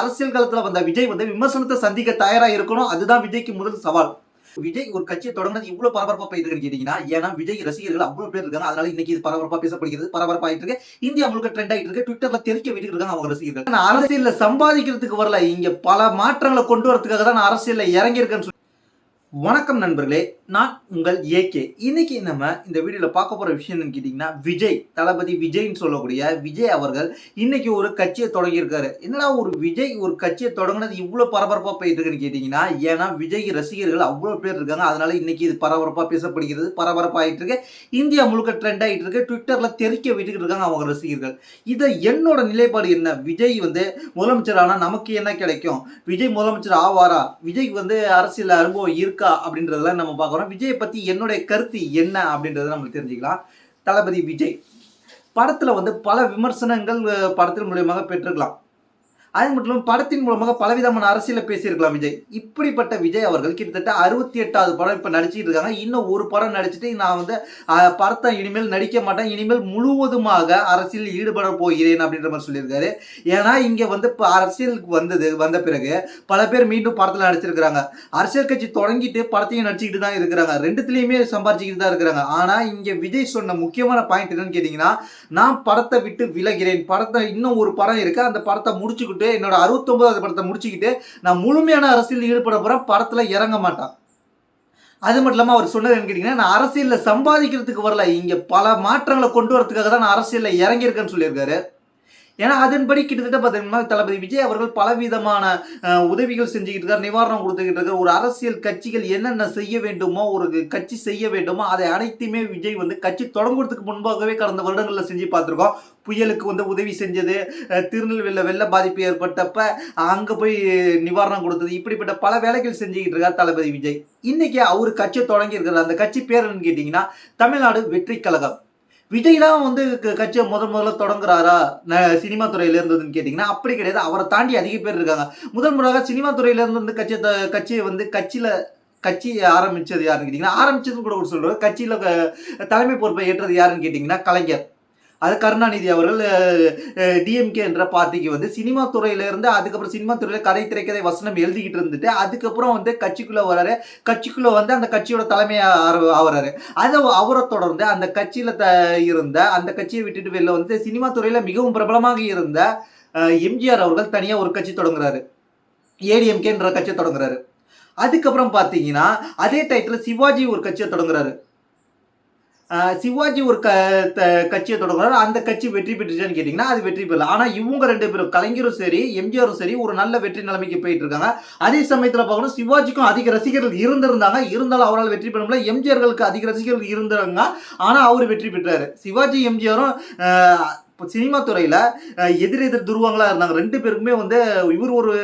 அரசியல் களத்தில் வந்த விஜய் வந்து விமர்சனத்தை சந்திக்க தயாரா இருக்கணும். அதுதான் விஜய்க்கு முதல் சவால். விஜய் ஒரு கட்சியை தொடங்கினது இவ்வளவு பரபரப்பா போயிட்டு கேட்டீங்கன்னா ஏன்னா விஜய் ரசிகர்கள் அவ்வளவு பேர் இருக்காங்க. அதனால இன்னைக்கு இது பரபரப்பா பேசப்படுகிறது பரபரப்பாயிட்டு இருக்கு. இந்தியா முழுக்க ட்ரெண்ட் ஆயிட்டு இருக்கு. ட்விட்டர்ல தெரிக்க விட்டு இருக்காங்க அவங்க ரசிகர்கள். நான் அரசியல்ல சம்பாதிக்கிறதுக்கு வரல. இங்க பல மாற்றங்களை கொண்டு வரதுக்காக தான் நான் அரசியல்ல இறங்கியிருக்கேன்னு வணக்கம் நண்பர்களே நான் உங்கள் ஏகே. இன்னைக்கு நம்ம இந்த வீடியோல பார்க்க போற விஷயம் என்னன்னு கேட்டீங்கன்னா விஜய் தளபதி விஜய்னு சொல்லக்கூடிய விஜய் அவர்கள் இன்னைக்கு ஒரு கட்சியை தொடங்கியிருக்காரு. என்னடா ஒரு விஜய் ஒரு கட்சியை தொடங்கினது இவ்வளவு பரபரப்பா போயிட்டு இருக்குன்னு கேட்டீங்கன்னா ஏன்னா விஜய் ரசிகர்கள் அவ்வளவு பேர் இருக்காங்க. அதனால இன்னைக்கு இது பரபரப்பா பேசப்படுகிறது பரபரப்பாயிட்டு இருக்கு இந்தியா முழுக்க ட்ரெண்ட் ஆயிட்டு இருக்கு ட்விட்டர்ல தெரிக்க விட்டுக்கிட்டு இருக்காங்க அவங்க ரசிகர்கள். இதை என்னோட நிலைப்பாடு என்ன? விஜய் வந்து முதலமைச்சர் ஆனா நமக்கு என்ன கிடைக்கும்? விஜய் முதலமைச்சர் ஆவாரா? விஜய்க்கு வந்து அரசியல் அனுபவம் இருக்கா? அப்படின்றதெல்லாம் நம்ம பார்க்குறோம். விஜயை பற்றி என்னுடைய கருத்து என்ன அப்படின்றத நம்ம தெரிஞ்சுக்கலாம். தளபதி விஜய் படத்தில் வந்து பல விமர்சனங்கள் படத்தின் மூலியமாக பெற்றுக்கலாம் அது மட்டும் இல்லாமல் படத்தின் மூலமாக பலவிதமான அரசியல பேசியிருக்கலாம் விஜய். இப்படிப்பட்ட விஜய் அவர்கள் கிட்டத்தட்ட அறுபத்தி எட்டாவது படம் இப்போ நடிச்சிட்டு இருக்காங்க. இன்னும் ஒரு படம் நடிச்சிட்டு நான் வந்து படத்தை இனிமேல் நடிக்க மாட்டேன். இனிமேல் முழுவதுமாக அரசியலில் ஈடுபட போகிறேன் அப்படின்ற மாதிரி சொல்லியிருக்காரு. ஏன்னா இங்கே வந்து இப்போ அரசியலுக்கு வந்தது வந்த பிறகு பல பேர் மீண்டும் படத்தில் நடிச்சிருக்கிறாங்க. அரசியல் கட்சி தொடங்கிட்டு படத்தையும் நடிச்சுக்கிட்டு தான் இருக்கிறாங்க. ரெண்டுத்துலேயுமே சம்பாரிச்சுக்கிட்டு தான் இருக்கிறாங்க. ஆனால் இங்கே விஜய் சொன்ன முக்கியமான பாயிண்ட் என்னன்னு கேட்டிங்கன்னா நான் படத்தை விட்டு விலகிறேன். படத்தை இன்னும் ஒரு படம் இருக்குது அந்த படத்தை முடிச்சுக்கிட்டு என்னோட அறுபத்தொன்பதாவது படத்தை முடிச்சுக்கிட்டு நான் முழுமையான அரசியல் ஈடுபட போகிறேன் படத்தில் இறங்க மாட்டான். அது மட்டும் இல்லாமல் அவர் சொன்னது கேட்டிங்கன்னா நான் அரசியலில் சம்பாதிக்கிறதுக்கு வரல இங்கே பல மாற்றங்களை கொண்டு வரதுக்காக தான் நான் அரசியலில் இறங்கியிருக்கேன்னு சொல்லியிருக்காரு. ஏன்னா அதன்படி கிட்டத்தட்ட பார்த்தீங்கன்னா தளபதி விஜய் அவர்கள் பலவிதமான உதவிகள் செஞ்சுக்கிட்டு இருக்கார் நிவாரணம் கொடுத்துக்கிட்டு இருக்கார் ஒரு அரசியல் கட்சிகள் என்னென்ன செய்ய வேண்டுமோ ஒரு கட்சி செய்ய வேண்டுமோ அதை அனைத்துமே விஜய் வந்து கட்சி தொடங்குறதுக்கு முன்பாகவே கடந்த வருடங்களில் செஞ்சு பார்த்துருக்கோம். புயலுக்கு வந்து உதவி செஞ்சது திருநெல்வேலியில் வெள்ள பாதிப்பு ஏற்பட்டப்ப அங்கே போய் நிவாரணம் கொடுத்தது இப்படிப்பட்ட பல வேலைகள் செஞ்சுக்கிட்டு இருக்கார் தளபதி விஜய். இன்னைக்கு அவர் கட்சியை தொடங்கி இருக்கிறார் அந்த கட்சி பேர் என்னன்னு கேட்டிங்கன்னா தமிழ்நாடு வெற்றி கழகம். விஜய் தான் வந்து க- கட்சியை முதல் முதல்ல தொடங்குறாரா? சினிமா துறையில இருந்ததுன்னு கேட்டிங்கன்னா அப்படி கிடையாது. அவரை தாண்டி அதிக பேர் இருக்காங்க. முதல் முறையாக சினிமா துறையில இருந்து வந்து கட்சியை த- கட்சியை வந்து கட்சியில் கட்சி ஆரம்பிச்சது யாருன்னு கேட்டிங்கன்னா ஆரம்பிச்சதுன்னு கூட சொல்றாரு கட்சியில் தலைமை பொறுப்பை ஏற்றது யாருன்னு கேட்டிங்கன்னா கலைஞர். அது கருணாநிதி அவர்கள் டிஎம்கே என்ற பார்ட்டிக்கு வந்து சினிமா துறையில இருந்து அதுக்கப்புறம் சினிமா துறையில கதை திரைக்கதை வசனம் எழுதிக்கிட்டு இருந்துட்டு அதுக்கப்புறம் வந்து கட்சிக்குள்ள வராரு. கட்சிக்குள்ள வந்து அந்த கட்சியோட தலைமை ஆகிறாரு அதை அவரை தொடர்ந்து அந்த கட்சியில த இருந்த அந்த கட்சியை விட்டுட்டு வெளில வந்து சினிமா துறையில மிகவும் பிரபலமாக இருந்த எம்ஜிஆர் அவர்கள் தனியா ஒரு கட்சி தொடங்குறாரு. ஏடிஎம்கேன்ற கட்சியை தொடங்குறாரு. அதுக்கப்புறம் பார்த்தீங்கன்னா அதே டயத்தில் சிவாஜி ஒரு கட்சியை தொடங்குறாரு. சிவாஜி ஒரு க த- கட்சியை தொடங்குறாரு. அந்த கட்சி வெற்றி பெற்றுச்சான்னு கேட்டிங்கன்னா அது வெற்றி பெறல. ஆனால் இவங்க ரெண்டு பேரும் கலைஞரும் சரி எம்ஜிஆரும் சரி ஒரு நல்ல வெற்றி நிலைமைக்கு போயிட்டு இருக்காங்க அதே சமயத்தில் பார்க்கணும் சிவாஜிக்கும் அதிக ரசிகர்கள் இருந்திருந்தாங்க. இருந்தாலும் அவரால் வெற்றி பெற முடியல. எம்ஜிஆர்களுக்கு அதிக ரசிகர்கள் இருந்தாங்க ஆனால் அவர் வெற்றி பெற்றார். சிவாஜி எம்ஜிஆரும் இப்போ சினிமா துறையில் எதிர் எதிர் துருவங்களாக இருந்தாங்க. ரெண்டு பேருக்குமே வந்து இவர் ஒரு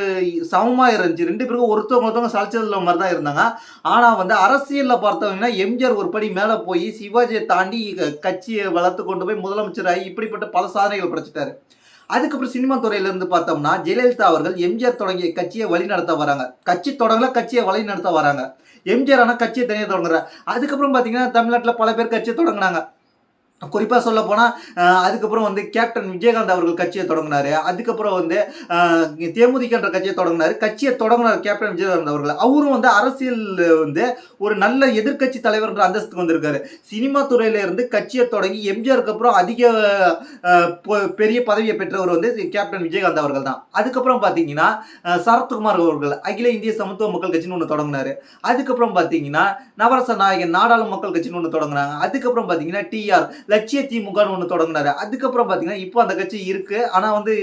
சமமாக இருந்துச்சு. ரெண்டு பேருக்கும் ஒருத்தவங்க ஒருத்தவங்க சலைச்சதில் மாதிரி தான் இருந்தாங்க. ஆனால் வந்து அரசியலில் பார்த்தவங்கன்னா எம்ஜிஆர் ஒரு படி மேலே போய் சிவாஜியை தாண்டி க- கட்சியை வளர்த்து கொண்டு போய் முதலமைச்சராகி இப்படிப்பட்ட பல சாதனைகள் படைச்சிட்டாரு. அதுக்கப்புறம் சினிமா துறையிலேருந்து பார்த்தோம்னா ஜெயலலிதா அவர்கள் எம்ஜிஆர் தொடங்கிய கட்சியை வழி நடத்த வராங்க. கட்சி தொடங்கல கட்சியை வழி நடத்த வராங்க. எம்ஜிஆர் ஆனால் கட்சியை தனியாக தொடங்குறாரு. அதுக்கப்புறம் பார்த்தீங்கன்னா தமிழ்நாட்டில் பல பேர் கட்சியை தொடங்கினாங்க. குறிப்பாக சொல்ல போனால் அதுக்கப்புறம் வந்து கேப்டன் விஜயகாந்த் அவர்கள் கட்சியை தொடங்கினாரு. அதுக்கப்புறம் வந்து தேமுதிக தேமுதிகன்ற கட்சியை தொடங்கினார். கட்சியை தொடங்கினார் கேப்டன் விஜயகாந்த் அவர்கள். அவரும் வந்து அரசியல் வந்து ஒரு நல்ல எதிர்க்கட்சி தலைவர்ன்ற அந்தஸ்துக்கு வந்திருக்காரு. சினிமா துறையில இருந்து கட்சியை தொடங்கி எம்ஜிஆருக்கு அப்புறம் அதிக பொ- பெரிய பதவியை பெற்றவர் வந்து கேப்டன் விஜயகாந்த் அவர்கள் தான். அதுக்கப்புறம் பார்த்தீங்கன்னா சரத்குமார் அவர்கள் அகில இந்திய சமத்துவ மக்கள் கட்சின்னு ஒன்று தொடங்கினார். அதுக்கப்புறம் பார்த்தீங்கன்னா நவரச நாயகன் நாடாளு மக்கள் கட்சின்னு ஒன்று தொடங்கினாங்க. அதுக்கப்புறம் பார்த்தீங்கன்னா டிஆர் லட்சிய திமுகன்னு ஒன்று தொடங்கினாரு. அதுக்கப்புறம் பார்த்தீங்கன்னா இப்போ அந்த கட்சி இருக்கு. ஆனால் வந்து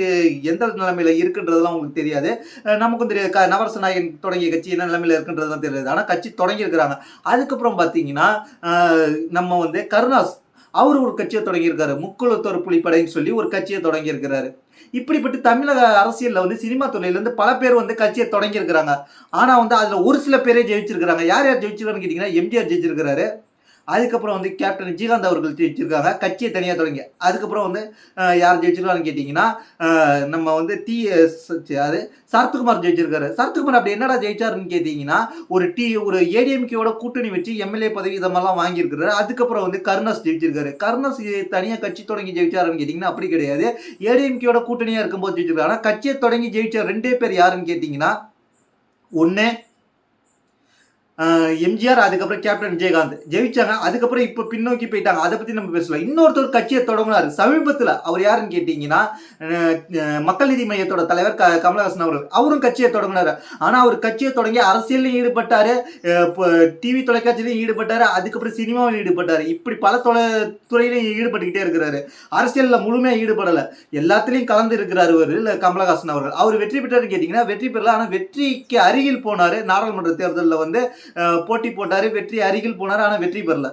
எந்த நிலைமையில இருக்குன்றதுலாம் உங்களுக்கு தெரியாது. நமக்கும் தெரியாது. க- நவரச நாயகன் தொடங்கிய கட்சி என்ன நிலைமையில இருக்குன்றதுலாம் தெரியாது. ஆனால் கட்சி தொடங்கியிருக்கிறாங்க. அதுக்கப்புறம் பார்த்தீங்கன்னா நம்ம வந்து கருணாஸ் அவர் ஒரு கட்சியை தொடங்கியிருக்காரு. முக்குளத்தோர் புலிப்படைன்னு சொல்லி ஒரு கட்சியை தொடங்கியிருக்கிறாரு. இப்படிப்பட்டு தமிழக அரசியல்ல வந்து சினிமா துறையில இருந்து பல பேர் வந்து கட்சியை தொடங்கியிருக்கிறாங்க. ஆனா வந்து அதுல ஒரு சில பேரே ஜெயிச்சிருக்கிறாங்க. யார் யார் ஜெயிச்சிருக்கான்னு கேட்டீங்கன்னா எம்ஜிஆர் ஜெயிச்சிருக்கிறாரு. அதுக்கப்புறம் வந்து கேப்டன் விஜயகாந்த் அவர்கள் ஜெயிச்சிருக்காங்க. கட்சியை தனியாக தொடங்கி. அதுக்கப்புறம் வந்து யார் ஜெயிச்சிருக்காங்கன்னு கேட்டிங்கன்னா நம்ம வந்து டி அது சரத்குமார் ஜெயிச்சிருக்காரு. சரத்குமார் அப்படி என்னடா ஜெயிச்சாருன்னு கேட்டிங்கன்னா ஒரு டி ஒரு ஏடிஎம்கேவோட கூட்டணி வச்சு எம்எல்ஏ பதவி இதெல்லாம் வாங்கியிருக்கிறாரு. அதுக்கப்புறம் வந்து கருணாஸ் ஜெயிச்சிருக்காரு. கருணாஸ் தனியாக கட்சி தொடங்கி ஜெயிச்சாருன்னு கேட்டிங்கன்னா அப்படி கிடையாது. ஏடிஎம்கேவோட கூட்டணியாக இருக்கும்போது ஜெயிச்சிருக்காரு. ஆனால் கட்சியை தொடங்கி ஜெயிச்ச ரெண்டே பேர் யாருன்னு கேட்டிங்கன்னா ஒன்று எம்ஜிஆர் அதுக்கப்புறம் கேப்டன் விஜயகாந்த். ஜெயிச்சாங்க அதுக்கப்புறம் இப்போ பின்னோக்கி போயிட்டாங்க. அதை பற்றி நம்ம பேசலாம். இன்னொருத்தர் கட்சியை தொடங்கினார். சமீபத்தில் அவர் யாருன்னு கேட்டிங்கன்னா மக்கள் நீதி மையத்தோட தலைவர் க கமலஹாசன் அவர்கள். அவரும் கட்சியை தொடங்கினார். ஆனால் அவர் கட்சியை தொடங்கி அரசியலையும் ஈடுபட்டார். டிவி தொலைக்காட்சியிலையும் ஈடுபட்டார். அதுக்கப்புறம் சினிமாவில் ஈடுபட்டார். இப்படி பல தொலை துறையிலையும் ஈடுபட்டுக்கிட்டே இருக்கிறாரு. அரசியலில் முழுமையாக ஈடுபடலை. எல்லாத்துலேயும் கலந்து இருக்கிறார் அவர் இல்லை கமலஹாசன் அவர்கள். அவர் வெற்றி பெற்றாருன்னு கேட்டிங்கன்னா வெற்றி பெறல. ஆனால் வெற்றிக்கு அருகில் போனார். நாடாளுமன்ற தேர்தலில் வந்து போட்டி போட்டார் வெற்றி அருகில் போனார் ஆனால் வெற்றி பெறல.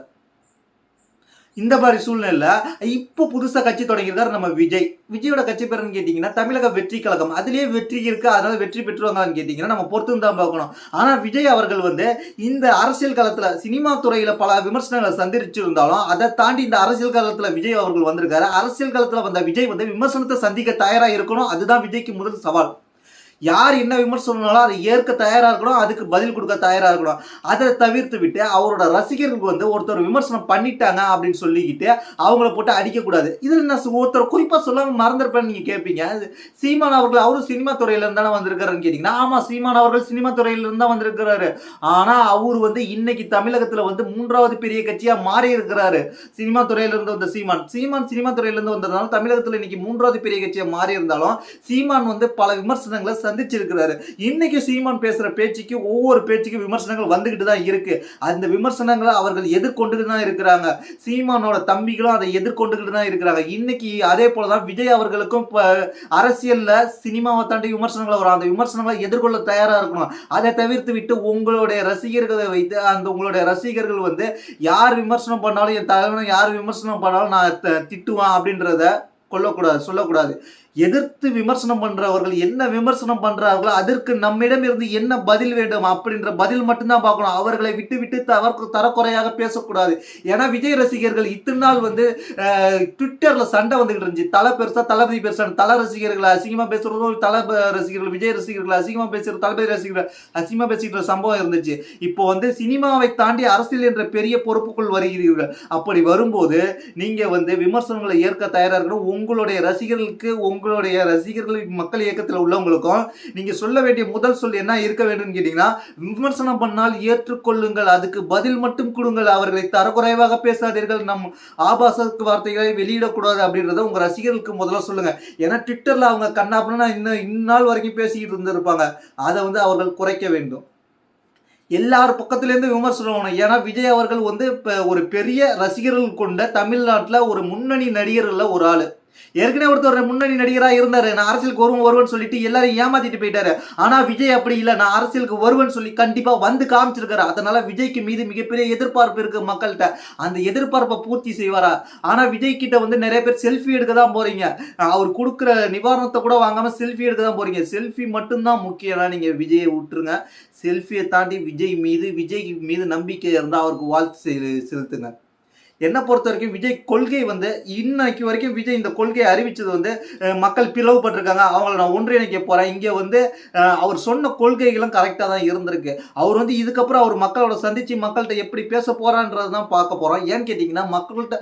இந்த மாதிரி சூழ்நிலை இப்போ புதுசாக கட்சி தொடங்கியிருக்காரு நம்ம விஜய். விஜயோட கட்சி பேருன்னு கேட்டிங்கன்னா தமிழக வெற்றி கழகம். அதுலேயே வெற்றி இருக்கு அதனால வெற்றி பெற்றுவாங்கன்னு கேட்டிங்கன்னா நம்ம பொறுத்து தான் பார்க்கணும். ஆனால் விஜய் அவர்கள் வந்து இந்த அரசியல் காலத்தில் சினிமா துறையில் பல விமர்சனங்களை சந்திச்சிருந்தாலும் அதை தாண்டி இந்த அரசியல் காலத்தில் விஜய் அவர்கள் வந்திருக்காரு. அரசியல் காலத்தில் வந்த விஜய் வந்து விமர்சனத்தை சந்திக்க தயாராக இருக்கணும். அதுதான் விஜய்க்கு முதல் சவால். யார் என்ன விமர்சனம்னாலும் அதை ஏற்க தயாராக இருக்கணும் அதுக்கு பதில் கொடுக்க தயாராக இருக்கணும். அதை தவிர்த்து விட்டு அவரோட ரசிகர்களுக்கு வந்து ஒருத்தர் விமர்சனம் பண்ணிட்டாங்க அப்படின்னு சொல்லிக்கிட்டு அவங்கள போட்டு அடிக்கக்கூடாது. இதில் நான் ஒருத்தர் குறிப்பாக சொல்லாமல் மறந்துருப்பேன்னு நீங்கள் கேட்பீங்க சீமான் அவர்கள் அவரும் சினிமா துறையிலேருந்து தானே வந்திருக்காருன்னு கேட்டிங்கன்னா ஆமாம் சீமான் அவர்கள் சினிமா துறையிலேருந்து தான் வந்திருக்கிறாரு. ஆனால் அவர் வந்து இன்னைக்கு தமிழகத்தில் வந்து மூன்றாவது பெரிய கட்சியாக மாறி இருக்கிறாரு. சினிமா துறையில இருந்து வந்த சீமான். சீமான் சினிமா துறையில இருந்து வந்ததுனால தமிழகத்தில் இன்னைக்கு மூன்றாவது பெரிய கட்சியாக மாறி இருந்தாலும் சீமான் வந்து பல விமர்சனங்களை சந்திச்சிருக்கிறாரு. இன்னைக்கு சீமான் பேசுகிற பேச்சுக்கு ஒவ்வொரு பேச்சுக்கும் விமர்சனங்கள் வந்துக்கிட்டு தான் இருக்கு. அந்த விமர்சனங்களை அவர்கள் எதிர்கொண்டுகிட்டு தான் இருக்கிறாங்க. சீமானோட தம்பிகளும் அதை எதிர்கொண்டுகிட்டு தான் இருக்கிறாங்க. இன்னைக்கு அதே போல தான் விஜய் அவர்களுக்கும் இப்போ சினிமாவை தாண்டி விமர்சனங்களை வரும். அந்த விமர்சனங்களை எதிர்கொள்ள தயாராக இருக்கணும். அதை தவிர்த்து விட்டு உங்களுடைய ரசிகர்களை வைத்து அந்த உங்களுடைய ரசிகர்கள் வந்து யார் விமர்சனம் பண்ணாலும் என் தலைவனை யார் விமர்சனம் பண்ணாலும் நான் த- திட்டுவேன் அப்படின்றத கொல்லக்கூடாது சொல்லக்கூடாது. எதிர்த்து விமர்சனம் பண்றவர்கள் என்ன விமர்சனம் பண்றார்களோ அதற்கு நம்மிடம் இருந்து என்ன பதில் வேண்டும் அப்படின்ற பதில் மட்டும்தான் பார்க்கணும். அவர்களை விட்டு விட்டு தவறு தரக்குறையாக பேசக்கூடாது. ஏன்னா விஜய் ரசிகர்கள் இத்தனை நாள் வந்து ட்விட்டரில் ட்விட்டர்ல சண்டை வந்துகிட்டு இருந்துச்சு. தலை பெருசா தளபதி பெருசா தலை ரசிகர்களை அசிங்கமா பேசுறதும் தலை ரசிகர்கள் விஜய் ரசிகர்கள் அசிங்கமா பேசுறது தளபதி ரசிகர்கள் அசிங்கமா பேசிக்கிற சம்பவம் இருந்துச்சு. இப்போ வந்து சினிமாவை தாண்டி அரசியல் என்ற பெரிய பொறுப்புக்குள் வருகிறீர்கள். அப்படி வரும்போது நீங்க வந்து விமர்சனங்களை ஏற்க தயாராக இருக்கணும். உங்களுடைய ரசிகர்களுக்கு உங்களுடைய ரசிகர்கள் மக்கள் இயக்கத்தில் உள்ளவங்களுக்கும் நீங்கள் சொல்ல வேண்டிய முதல் சொல் என்ன இருக்க வேண்டும் கேட்டீங்கன்னா விமர்சனம் பண்ணால் ஏற்றுக்கொள்ளுங்கள் அதுக்கு பதில் மட்டும் கொடுங்கள் அவர்களை தரக்குறைவாக பேசாதீர்கள் நம் ஆபாச வார்த்தைகளை வெளியிடக்கூடாது அப்படின்றத உங்கள் ரசிகர்களுக்கு முதல்ல சொல்லுங்கள் ஏன்னா ட்விட்டரில் அவங்க கண்ணாப்புனா இன்னும் இந்நாள் வரைக்கும் பேசிக்கிட்டு இருந்திருப்பாங்க. அதை வந்து அவர்கள் குறைக்க வேண்டும். எல்லார் பக்கத்துலேருந்து விமர்சனம் ஏன்னா விஜய் அவர்கள் வந்து இப்போ ஒரு பெரிய ரசிகர்கள் கொண்ட தமிழ்நாட்டில் ஒரு முன்னணி நடிகர்களில் ஒரு ஆள். ஏற்கனவே ஒருத்தர் முன்னணி நடிகராக இருந்தார். நான் அரசியலுக்கு வருவேன் வருவேன்னு சொல்லிட்டு எல்லாரையும் ஏமாத்திட்டு போயிட்டாரு. ஆனால் விஜய் அப்படி இல்லை. நான் அரசியலுக்கு வருவேன் சொல்லி கண்டிப்பாக வந்து காமிச்சிருக்காரு. அதனால விஜய்க்கு மீது மிகப்பெரிய எதிர்பார்ப்பு இருக்கு மக்கள்கிட்ட. அந்த எதிர்பார்ப்பை பூர்த்தி செய்வாரா? ஆனால் விஜய் கிட்ட வந்து நிறைய பேர் செல்ஃபி எடுக்க தான் போறீங்க. அவர் கொடுக்குற நிவாரணத்தை கூட வாங்காம செல்ஃபி எடுக்க தான் போறீங்க. செல்ஃபி மட்டும்தான் முக்கியம்னா நீங்க விஜயை விட்டுருங்க செல்ஃபியை தாண்டி விஜய் மீது விஜய் மீது நம்பிக்கை இருந்தால் அவருக்கு வாழ்த்து செலுத்துங்க. என்னை பொறுத்த வரைக்கும் விஜய் கொள்கை வந்து இன்னைக்கு வரைக்கும் விஜய் இந்த கொள்கையை அறிவித்தது வந்து மக்கள் பிளவுபட்டிருக்காங்க. அவங்கள நான் ஒன்றிணைக்க போகிறேன் இங்கே வந்து அவர் சொன்ன கொள்கைகளும் கரெக்டாக தான் இருந்திருக்கு. அவர் வந்து இதுக்கப்புறம் அவர் மக்களோட சந்தித்து மக்கள்கிட்ட எப்படி பேச போகிறான்றது தான் பார்க்க போகிறோம் ஏன்னு கேட்டிங்கன்னா மக்கள்கிட்ட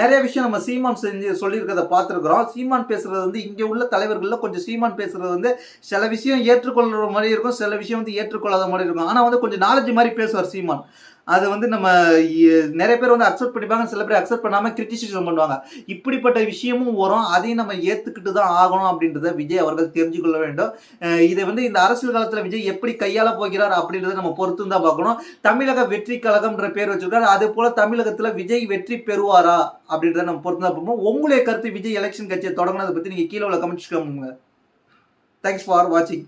நிறைய விஷயம் நம்ம சீமான் செஞ்சு சொல்லியிருக்கிறத பார்த்துருக்குறோம். சீமான் பேசுறது வந்து இங்கே உள்ள தலைவர்களில் கொஞ்சம் சீமான் பேசுறது வந்து சில விஷயம் ஏற்றுக்கொள்கிற மாதிரி இருக்கும் சில விஷயம் வந்து ஏற்றுக்கொள்ளாத மாதிரி இருக்கும். ஆனால் வந்து கொஞ்சம் நாலேஜ் மாதிரி பேசுவார் சீமான். அது வந்து நம்ம நிறைய பேர் வந்து அக்செப்ட் பண்ணிப்பாங்க சில பேர் அக்செப்ட் பண்ணாமல் கிரிட்டிசிசம் பண்ணுவாங்க. இப்படிப்பட்ட விஷயமும் வரும். அதையும் நம்ம ஏற்றுக்கிட்டு தான் ஆகணும் அப்படின்றத விஜய் அவர்கள் தெரிஞ்சு கொள்ள வேண்டும். இதை வந்து இந்த அரசியல் காலத்தில் விஜய் எப்படி கையாள போகிறார் அப்படின்றத நம்ம பொறுத்து தான் பார்க்கணும். தமிழக வெற்றி கழகம்ன்ற பேர் வச்சிருக்காரு. அதே போல தமிழகத்தில் விஜய் வெற்றி பெறுவாரா அப்படின்றத நம்ம பொறுத்து தான் பார்ப்போம். உங்களுடைய கருத்து விஜய் எலெக்ஷன் கட்சியை தொடங்கினதை பற்றி நீங்கள் கீழே உள்ள கமெண்ட்ஸ் பண்ணுங்க தேங்க்ஸ் ஃபார் வாட்சிங்